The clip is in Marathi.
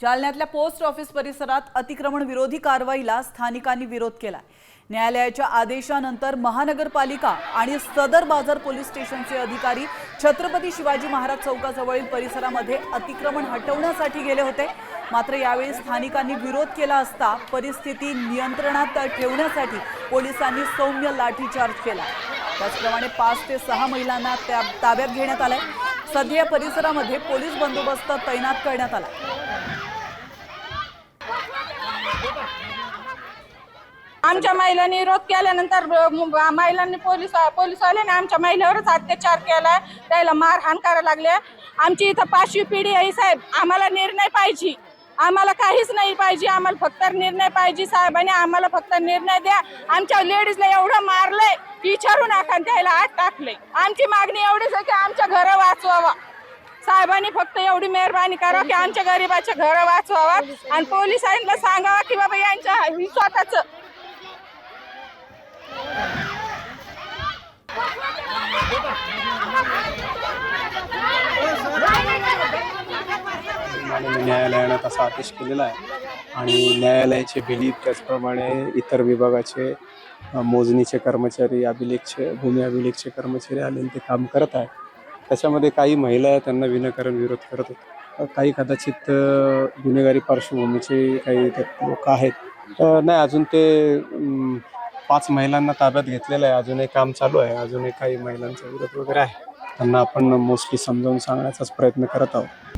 जालन्यातल्या पोस्ट ऑफिस परिसरात अतिक्रमण विरोधी कारवाईला स्थानिकांनी विरोध केला न्यायालयाच्या आदेशानंतर महानगरपालिका आणि सदर बाजार पोलीस स्टेशनचे अधिकारी छत्रपती शिवाजी महाराज चौकाजवळील परिसरामध्ये अतिक्रमण हटवण्यासाठी गेले होते. मात्र यावेळी स्थानिकांनी विरोध केला असता परिस्थिती नियंत्रणात ठेवण्यासाठी पोलिसांनी सौम्य लाठीचार्ज केला. त्याचप्रमाणे पाच ते सहा महिलांना त्या ताब्यात घेण्यात आलंय. सध्या परिसरामध्ये पोलीस बंदोबस्त तैनात करण्यात आला आमच्या महिलांनी विरोध केल्यानंतर म- महिलांनी पोलीस पोलिसवाल्याने आमच्या महिलेवरच अत्याचार केला त्याला मारहाण करायला लागले आमची इथं पाचवी पिढी आहे साहेब. आम्हाला निर्णय पाहिजे. आम्हाला काहीच नाही पाहिजे. आम्हाला फक्त निर्णय पाहिजे साहेबांनी आम्हाला फक्त निर्णय द्या. आमच्या लेडीजला एवढं मारलंय विचारू विचारून आखान त्याला आत टाकले आमची मागणी एवढीच आहे की आमच्या घर वाचवावा. साहेबांनी फक्त एवढी मेहरबानी करा की आमच्या गरीबाच्या घर वाचवावा. आणि पोलिसांना सांगावा की बाबा यांच्या स्वतःच आणि न्यायालयानं तसा आदेश केलेला आहे. आणि न्यायालयाचे बिली त्याचप्रमाणे इतर विभागाचे मोजणीचे कर्मचारी अभिलेखचे भूमी अभिलेखचे कर्मचारी आले आणि ते काम करत आहे त्याच्यामध्ये काही महिला त्यांना विनाकारण विरोध करत होते काही कदाचित गुन्हेगारी पार्श्वभूमीचे काही लोक आहेत. नाही अजून ते पाच महिलांना ताब्यात घेतलेलं आहे. अजूनही काम चालू आहे. अजूनही काही महिलांचा विरोध वगैरे आहे. त्यांना आपण मोस्टली समजावून सांगण्याचाच प्रयत्न करत आहोत.